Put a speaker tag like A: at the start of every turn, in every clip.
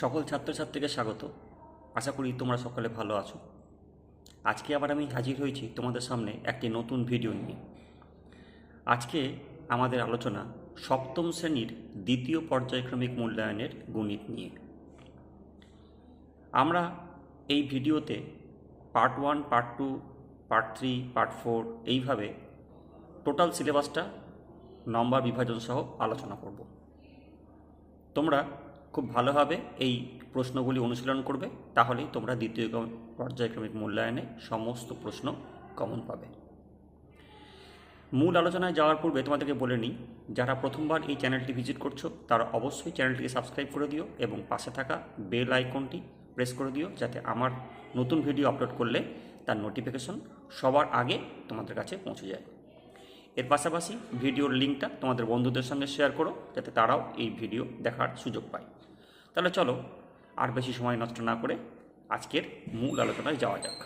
A: সকল ছাত্রছাত্রীকে স্বাগত। আশা করি তোমরা সকলে ভালো আছো। আজকে আবার আমি হাজির হয়েছি তোমাদের সামনে একটি নতুন ভিডিও নিয়ে। আজকে আমাদের আলোচনা সপ্তম শ্রেণির দ্বিতীয় পর্যায়ক্রমিক মূল্যায়নের গণিত নিয়ে। আমরা এই video part one, part two, part three, part four এইভাবে টোটাল সিলেবাসটা, নম্বর, বিভাজন সহ আলোচনা করব। তোমরা খুব ভালোভাবে এই প্রশ্নগুলি অনুশীলন করবে, তাহলেই তোমরা দ্বিতীয় পর্যায়ক্রমিক মূল্যায়নে সমস্ত প্রশ্ন কমন পাবে। মূল আলোচনায় যাওয়ার পূর্বে তোমাদেরকে বলে নিই, যারা প্রথমবার এই চ্যানেলটি ভিজিট করছ, তারা অবশ্যই চ্যানেলটিকে সাবস্ক্রাইব করে দিও এবং পাশে থাকা বেল আইকনটি প্রেস করে দিও যাতে আমার নতুন ভিডিও আপলোড করলে তার নোটিফিকেশন সবার আগে তোমাদের কাছে পৌঁছে যায়। এর পাশাপাশি ভিডিওর লিঙ্কটা তোমাদের বন্ধুদের সঙ্গে শেয়ার করো, যাতে তারাও এই ভিডিও দেখার সুযোগ পায়। তাহলে চলো, আর বেশি সময় নষ্ট না করে আজকের মূল আলোচনায় যাওয়া যাক।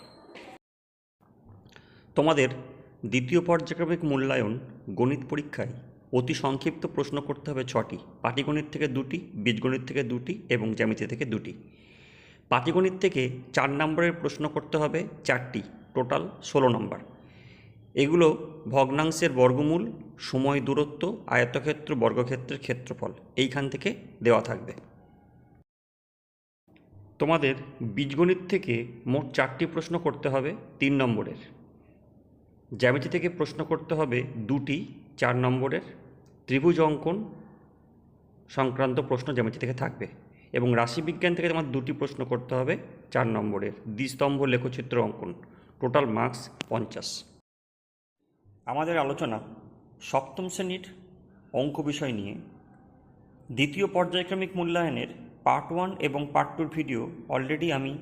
A: তোমাদের দ্বিতীয় পর্যায়ক্রমিক মূল্যায়ন গণিত পরীক্ষায় অতি সংক্ষিপ্ত প্রশ্ন করতে হবে ছটি, পাটিগণিত থেকে দুটি, বীজগণিত থেকে দুটি এবং জ্যামিতি থেকে দুটি। পাটিগণিত থেকে চার নম্বরের প্রশ্ন করতে হবে চারটি, টোটাল ষোলো নম্বর। এগুলো ভগ্নাংশের বর্গমূল, সময় দূরত্ব, আয়তক্ষেত্র, বর্গক্ষেত্রের ক্ষেত্রফল, এইখান থেকে দেওয়া থাকবে। তোমাদের বীজগণিত থেকে মোট চারটি প্রশ্ন করতে হবে তিন নম্বরের। জ্যামিতি থেকে প্রশ্ন করতে হবে দুটি, চার নম্বরের। ত্রিভুজ অঙ্কন সংক্রান্ত প্রশ্ন জ্যামিতি থেকে থাকবে এবং রাশিবিজ্ঞান থেকে তোমার দুটি প্রশ্ন করতে হবে চার নম্বরের। দ্বিস্তম্ভ লেখচিত্র অঙ্কন। টোটাল মার্কস পঞ্চাশ। আমাদের আলোচনা সপ্তম শ্রেণির অঙ্ক বিষয় নিয়ে। দ্বিতীয় পর্যায়ক্রমিক মূল্যায়নের পার্ট ওয়ান এবং পার্ট টুর ভিডিও অলরেডি আমি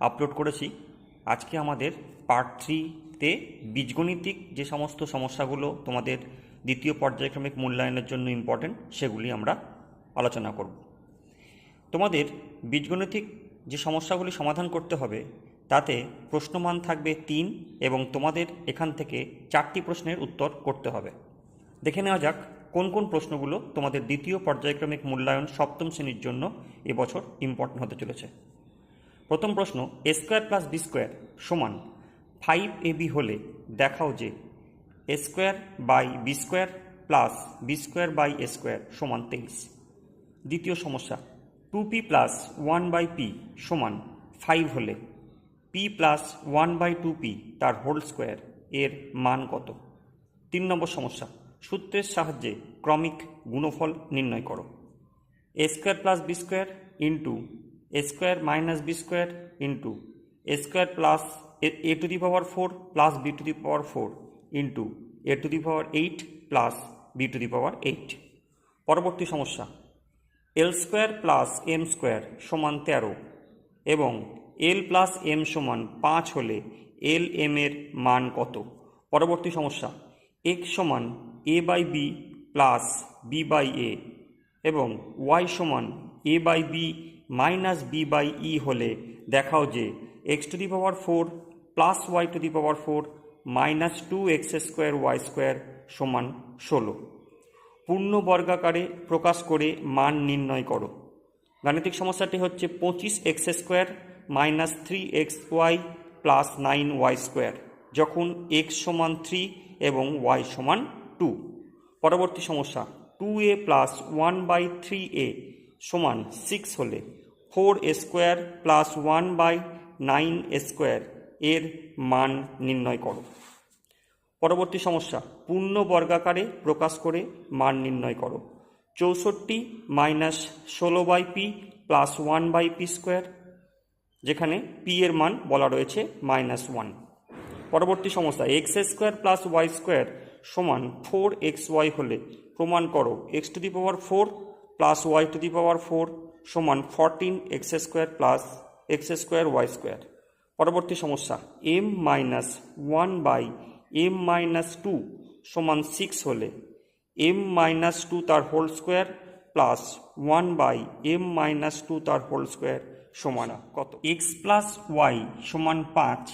A: আপলোড করেছি। আজকে আমাদের পার্ট থ্রিতে বীজগণিতিক যে সমস্ত সমস্যাগুলো তোমাদের দ্বিতীয় পর্যায়ক্রমিক মূল্যায়নের জন্য ইম্পর্টেন্ট সেগুলি আমরা আলোচনা করব। তোমাদের বীজগণিতিক যে সমস্যাগুলি সমাধান করতে হবে, তাতে প্রশ্নমান থাকবে তিন এবং তোমাদের এখান থেকে চারটি প্রশ্নের উত্তর করতে হবে। দেখে নেওয়া যাক কোন কোন প্রশ্নগুলো তোমাদের দ্বিতীয় পর্যায়ক্রমিক মূল্যায়ন সপ্তম শ্রেণির জন্য এবছর ইম্পর্টেন্ট হতে চলেছে। প্রথম প্রশ্ন A square plus B square সমান ফাইভ এ বি হলে দেখাও যে A square by B square plus B square by A square সমান তেইশ। দ্বিতীয় সমস্যা two P plus one by P সমান ফাইভ হলে P plus one by two P তার হোল স্কোয়ার এর মান কত? তিন নম্বর সমস্যা সূত্রের সাহায্যে ক্রমিক গুণফল নির্ণয় করো। A square plus B square into A square minus B square into A square plus A to the power four plus B to the power four into A to the power eight plus B to the power eight পরবর্তী সমস্যা। L square plus M square সমান তেরো এবং এল plus M সমান পাঁচ হলে L M এর মান কত? পরবর্তী সমস্যা এক্স সমান A by B plus B by A এবং ওয়াই সমান A by B minus B by E হলে দেখাও যে X to the power four plus Y to the power four minus two X square Y square সমান ষোলো। পূর্ণ বর্গাকারে প্রকাশ করে মান নির্ণয় করো। গাণিতিক সমস্যাটি হচ্ছে পঁচিশ X square minus three X Y plus nine Y square যখন এক্স সমান থ্রি এবং ওয়াই সমান টু পরবর্তী সমস্যা two A plus one by three A সমান সিক্স হলে four A square plus one by nine A square এর মান নির্ণয় করো। পরবর্তী সমস্যা পূর্ণ বর্গাকারে প্রকাশ করে মান নির্ণয় করো। চৌষট্টি মাইনাস ষোলো by P plus one by P square যেখানে পি এর মান বলা রয়েছে মাইনাস ওয়ান পরবর্তী সমস্যা X square plus Y square সমান ফোর এক্স ওয়াই হলে প্রমাণ করো X to the power four plus Y to the power four সমান fourteen X square plus X square Y square পরবর্তী সমস্যা M minus one by M minus two সমান six হলে M minus two তার whole square plus one by M minus two তার whole square সমান কত? X plus Y সমান পাঁচ,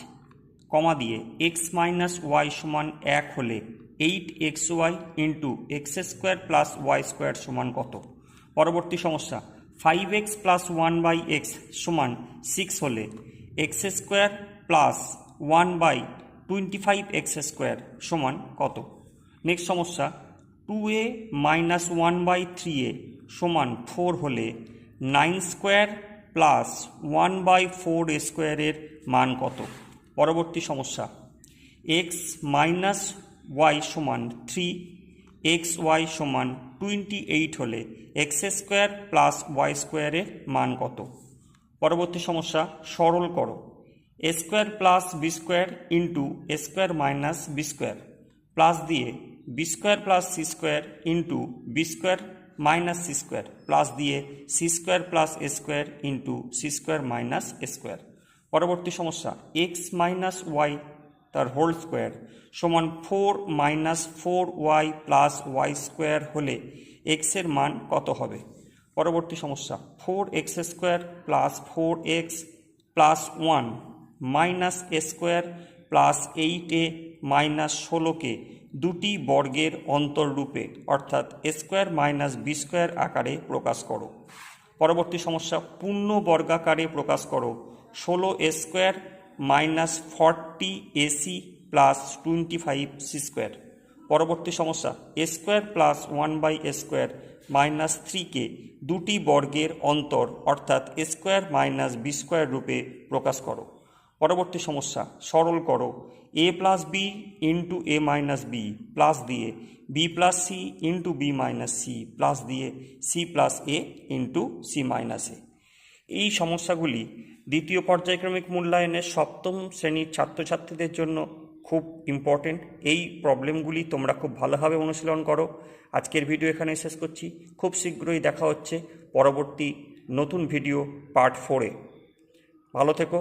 A: কমা দিয়ে এক্স মাইনাস ওয়াই সমান এক হলে eight X Y into X square plus Y square সমান কত? পরবর্তী সমস্যা five X plus one by X সমান সিক্স হলে X square plus one by twenty five X square সমান কত? নেক্সট সমস্যা two A minus one by three A সমান ফোর হলে nine square plus one by four স্কোয়ারের মান কত? পরবর্তী সমস্যা এক্স মাইনাস ওয়াই সমান থ্রি এক্স ওয়াই সমান টোয়েন্টি এইট হলে এক্স স্কোয়ার প্লাস ওয়াই স্কোয়ারের মান কত? পরবর্তী সমস্যা সরল করো। A square plus B square into A square minus B square plus দিয়ে B square plus C square into B square minus C square plus দিয়ে C square plus A square into C square minus A square পরবর্তী সমস্যা X minus Y তার whole square সমান four minus four Y plus Y square হলে এক্সের মান কত হবে? পরবর্তী সমস্যা, four X square plus four X plus one minus A square plus eight A minus ষোলোকে দুটি বর্গের অন্তররূপে, অর্থাৎ স্কোয়ার মাইনাস বি স্কোয়ার আকারে প্রকাশ করো। পরবর্তী সমস্যা, পূর্ণ বর্গাকারে প্রকাশ করো। ষোলো square minus forty AC plus twenty five C square. পরবর্তী সমস্যা, A square plus one by A square minus থ্রিকে দুটি বর্গের অন্তর, অর্থাৎ A square minus B square রূপে প্রকাশ করো। পরবর্তী সমস্যা, সরল করো, A plus B into A minus B plus দিয়ে B plus C into B minus C plus দিয়ে C plus A into C minus A. এই সমস্যাগুলি দ্বিতীয় পর্যায়ক্রমিক মূল্যায়নের সপ্তম শ্রেণির ছাত্রছাত্রীদের জন্য খুব ইম্পর্টেন্ট এই প্রবলেমগুলি তোমরা খুব ভালোভাবে অনুশীলন করো। আজকের ভিডিও এখানে শেষ করছি। খুব শীঘ্রই দেখা হচ্ছে পরবর্তী নতুন ভিডিও পার্ট ফোরে ভালো থেকো।